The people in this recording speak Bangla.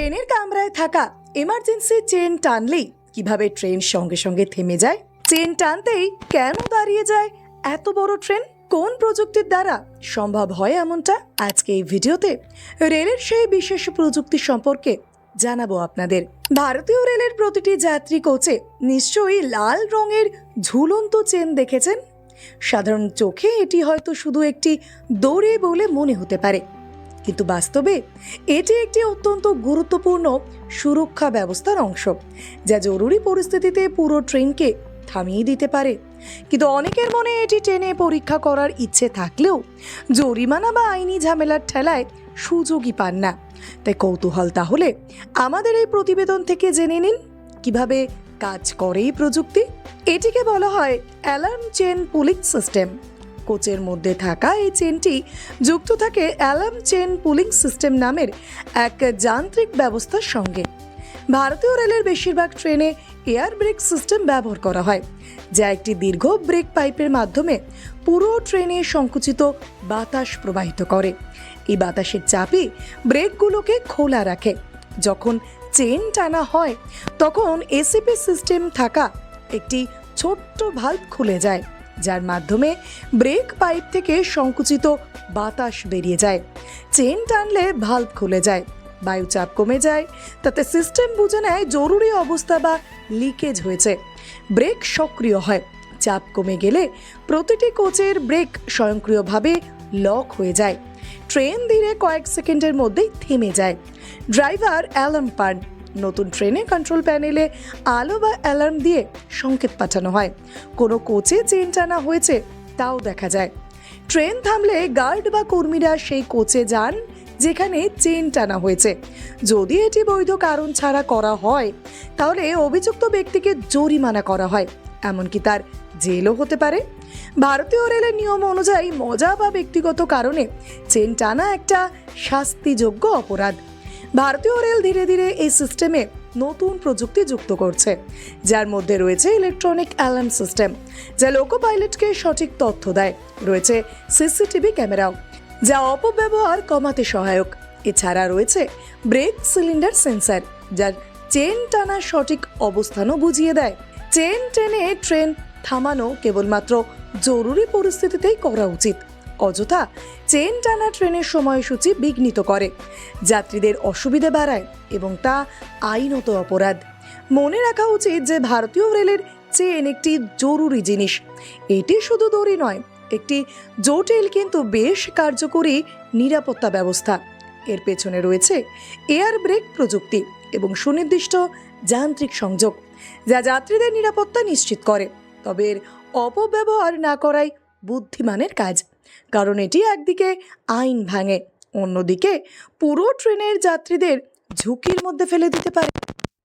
ট্রেনের কামরায় থাকা এমার্জেন্সি চেন টানলেই কীভাবে ট্রেন সঙ্গে সঙ্গে থেমে যায়? চেন টানতেই কেন দাঁড়িয়ে যায়? এত বড় ট্রেন কোন প্রযুক্তির দ্বারা সম্ভব হয় এমনটা আজকে এই ভিডিওতে রেলের সেই বিশেষ প্রযুক্তি সম্পর্কে জানাব আপনাদের। ভারতীয় রেলের প্রতিটি যাত্রী কোচে নিশ্চয়ই লাল রঙের ঝুলন্ত চেন দেখেছেন? সাধারণ চোখে এটি হয়তো শুধু একটি দড়ি বলে মনে হতে পারে। কিন্তু বাস্তবে এটি একটি অত্যন্ত গুরুত্বপূর্ণ সুরক্ষা ব্যবস্থার অংশ, যা জরুরি পরিস্থিতিতে পুরো ট্রেনকে থামিয়ে দিতে পারে। কিন্তু অনেকের মনে এটি ট্রেনে পরীক্ষা করার ইচ্ছে থাকলেও জরিমানা বা আইনি ঝামেলার ঠেলায় সুযোগই পান না। তাই কৌতূহল তাহলে আমাদের এই প্রতিবেদন থেকে জেনে নিন, কীভাবে কাজ করে এই প্রযুক্তি? এটিকে বলা হয় অ্যালার্ম চেন পুলিং সিস্টেম। কোচের মধ্যে থাকা এই চেনটি যুক্ত থাকে অ্যালার্ম চেন পুলিং সিস্টেম নামের এক যান্ত্রিক ব্যবস্থার সঙ্গে। ভারতীয় রেলের বেশিরভাগ ট্রেনে এয়ার ব্রেক সিস্টেম ব্যবহার করা হয়, যা একটি দীর্ঘ ব্রেক পাইপের মাধ্যমে পুরো ট্রেনে সংকুচিত বাতাস প্রবাহিত করে। এই বাতাসের চাপই ব্রেকগুলোকে খোলা রাখে। যখন চেন টানা হয়, তখন এসিপি সিস্টেম থাকা একটি ছোট্ট ভাল্ব খুলে যায়। যার মাধ্যমে ব্রেক পাইপ থেকে সংকুচিত বাতাস বেরিয়ে যায়। চেন টানলে ভাল্ব খুলে যায়, বায়ুচাপ কমে যায়, তাতে সিস্টেম বুঝে নেয় জরুরি অবস্থা বা লিকেজ হয়েছে। ব্রেক সক্রিয় হয়, চাপ কমে গেলে প্রতিটি কোচের ব্রেক স্বয়ংক্রিয়ভাবে লক হয়ে যায়। ট্রেন ধীরে কয়েক সেকেন্ডের মধ্যেই থেমে যায়। ড্রাইভার অ্যালার্ম পান নতুন ট্রেনে কন্ট্রোল প্যানেলে আলো বা অ্যালার্ম দিয়ে সংকেত পাঠানো হয়। কোনো কোচে চেন টানা হয়েছে, তাও দেখা যায়। ট্রেন থামলে গার্ড বা কর্মীরা সেই কোচে যান, যেখানে চেন টানা হয়েছে। যদি এটি বৈধ কারণ ছাড়া করা হয়, তাহলে অভিযুক্ত ব্যক্তিকে জরিমানা করা হয়। এমনকি তার জেলও হতে পারে। ভারতীয় রেলের নিয়ম অনুযায়ী মজা বা ব্যক্তিগত কারণে চেন টানা একটা শাস্তিযোগ্য অপরাধ। ভারতীয় রেল ধীরে ধীরে এই সিস্টেমে নতুন প্রযুক্তি যুক্ত করছে, যার মধ্যে রয়েছে ইলেকট্রনিক অ্যালার্ম সিস্টেম যা লোকো পাইলটকে সঠিক তথ্য দেয়। রয়েছে সিসিটিভি ক্যামেরাও যা অপব্যবহার কমাতে সহায়ক। এছাড়া রয়েছে ব্রেক সিলিন্ডার সেন্সার যার চেন টানা সঠিক অবস্থানও বুঝিয়ে দেয়। চেন টেনে ট্রেন থামানো কেবলমাত্র জরুরি পরিস্থিতিতেই করা উচিত। অযথা চেন টানা ট্রেনের সময়সূচি বিঘ্নিত করে। যাত্রীদের অসুবিধে বাড়ায় এবং তা আইনত অপরাধ। মনে রাখা উচিত যে ভারতীয় রেলের চেন একটি জরুরি জিনিস। এটি শুধু দড়ি নয়, একটি জটিল কিন্তু বেশ কার্যকরী নিরাপত্তা ব্যবস্থা। এর পেছনে রয়েছে এয়ার ব্রেক প্রযুক্তি এবং সুনির্দিষ্ট যান্ত্রিক সংযোগ, যা যাত্রীদের নিরাপত্তা নিশ্চিত করে। তবে এর অপব্যবহার না করাই বুদ্ধিমানের কাজ। কারণ এটি একদিকে আইন ভাঙে অন্যদিকে পুরো ট্রেনের যাত্রীদের ঝুঁকির মধ্যে ফেলে দিতে পারে।